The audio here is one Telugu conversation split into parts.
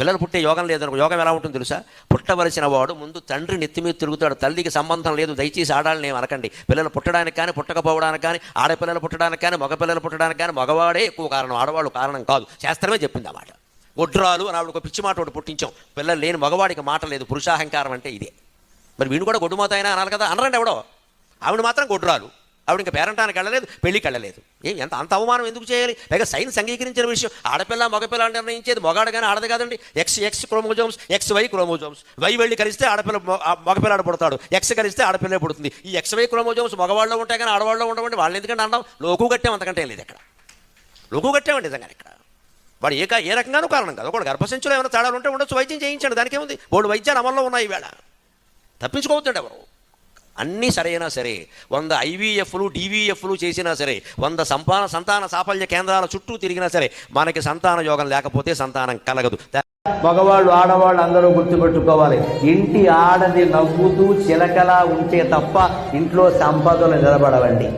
పిల్లలు పుట్టే యోగం లేదనుకో యోగం ఎలా ఉంటుంది తెలుసా? పుట్టవలసిన వాడు ముందు తండ్రి నెత్తి మీద తిరుగుతాడు తల్లికి సంబంధం లేదు దయచేసి ఆడాలని నేను అనకండి. పిల్లలు పుట్టడానికి కానీ పుట్టకపోవడానికి కానీ ఆడపిల్లలు పుట్టడానికి కానీ మగపిల్లలు పుట్టడానికి కానీ మగవాడే ఎక్కువ కారణం ఆడవాళ్ళు కారణం కాదు. శాస్త్రమే చెప్పింది ఆ మాట. ఒడ్రాలు అని ఆవిడ ఒక పిచ్చి మాట ఒకటి పుట్టించాం. పిల్లలు లేని మగవాడికి మాట లేదు పురుషాహంకారం అంటే ఇదే. మరి వీడు కూడా గొడ్డుమాత అయినా అనాలి కదా? అనరండి ఎవడో? ఆవిడ మాత్రం గొడ్రాలు. ఆవిడ ఇంకా పేరంటానికి వెళ్ళలేదు పెళ్ళికి వెళ్ళలేదు. ఏం ఎంత అంత అవమానం ఎందుకు చేయాలి? పైగా సైన్స్ అంగీకరించిన విషయం. ఆడపిల్ల మగపిల్ల నిర్ణయించేది మొగాడు కానీ ఆడదు కాదండి. X X chromosomes X Y chromosomes. Y వెళ్ళి కలిస్తే ఆడపిల్ల మగపిల్ల ఆ మగపిల్లాడు పుడతాడు. ఎక్స్ కలిస్తే ఆడపిల్ల పుడుతుంది. ఈ ఎక్స్ వై క్రోమోజోమ్స్ మగవాళ్ళలో ఉంటాయి కానీ ఆడవాళ్ళు ఉండవండి. వాళ్ళు ఎందుకంటే అంటాం? లోకు కట్టాం అంతకంటే లేదు ఇక్కడ. లోకు కట్టామండి నిజంగా ఇక్కడ. వాడు ఏ ఏ రకంగానూ కారణం కాదు. ఒకడు గర్భసంచులో ఏమైనా తేడాలు ఉంటే ఉండొచ్చు. వైద్యం చేయించండి. దానికేముంది బోర్డు వైద్యాలు అమల్లో ఉన్నాయి ఈవేళ. తప్పించుకోవద్దండి ఎవరు. అన్నీ సరైనా సరే. వంద ఐవీఎఫ్లు డివిఎఫ్లు చేసినా సరే వంద సంపాన సంతాన సాఫల్య కేంద్రాల చుట్టూ తిరిగినా సరే మనకి సంతాన యోగం లేకపోతే సంతానం కలగదు. మగవాళ్ళు ఆడవాళ్ళు అందరూ గుర్తుపెట్టుకోవాలి. ఇంటి ఆడది నవ్వుతూ చిలకలా ఉంటే తప్ప ఇంట్లో సంపదలు నిలబడవండి.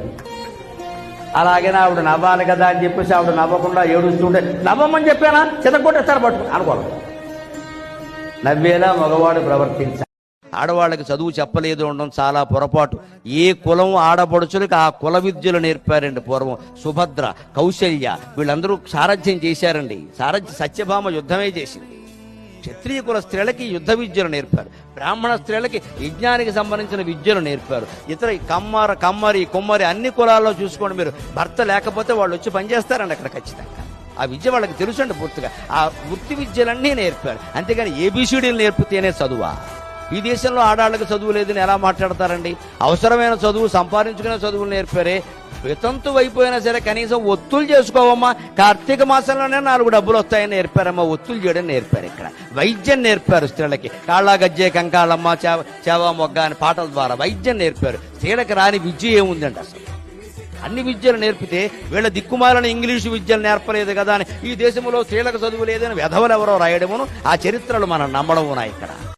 అలాగే ఆవిడ నవ్వాలి కదా అని చెప్పేసి ఆవిడ నవ్వకుండా ఏడుస్తుంటే నవ్వమని చెప్పానా? చితకొట్టేస్తారు పట్టు? అనుకోవాలి నవ్వేలా మగవాడు ప్రవర్తించాలి. ఆడవాళ్ళకి చదువు చెప్పలేదు ఉండడం చాలా పొరపాటు. ఏ కులం ఆడపడుచులకి ఆ కుల విద్యలు నేర్పారండి పూర్వం. సుభద్ర కౌశల్య వీళ్ళందరూ సారథ్యం చేశారండి. సారథ్య సత్యభామ యుద్ధమే చేసింది. క్షత్రియ కుల స్త్రీలకి యుద్ధ విద్యలు నేర్పారు. బ్రాహ్మణ స్త్రీలకి యజ్ఞానికి సంబంధించిన విద్యలు నేర్పారు. ఇతర కమ్మర కమ్మరి కుమ్మరి అన్ని కులాల్లో చూసుకోండి మీరు. భర్త లేకపోతే వాళ్ళు వచ్చి పనిచేస్తారండి అక్కడ ఖచ్చితంగా. ఆ విద్య వాళ్ళకి తెలుసండి పూర్తిగా. ఆ వృత్తి విద్యలన్నీ నేర్పారు. అంతేగాని ఏబిసిడీలు నేర్పితేనే చదువా? ఈ దేశంలో ఆడాళ్ళకి చదువు లేదని ఎలా మాట్లాడతారండి? అవసరమైన చదువు సంపాదించుకునే చదువులు నేర్పారే. వితంతు అయిపోయినా సరే కనీసం ఒత్తులు చేసుకోవమ్మా. కార్తీక మాసంలోనే నాలుగు డబ్బులు వస్తాయని నేర్పారమ్మా. ఒత్తులు చేయడం నేర్పారు ఇక్కడ. వైద్యం నేర్పారు స్త్రీలకి. కాళ్ళ గజ్జే కంకాళమ్మ చేవ చేవ మొగ్గ అని పాటల ద్వారా వైద్యం నేర్పారు. స్త్రీలకు రాని విద్య ఏముందండి అసలు? అన్ని విద్యలు నేర్పితే వీళ్ళ దిక్కుమాలని ఇంగ్లీషు విద్యలు నేర్పలేదు కదా అని ఈ దేశంలో స్త్రీలకు చదువు లేదని వెధవలు ఎవరో రాయడమును ఆ చరిత్రలు మనం నమ్మడం ఉన్నాయి ఇక్కడ?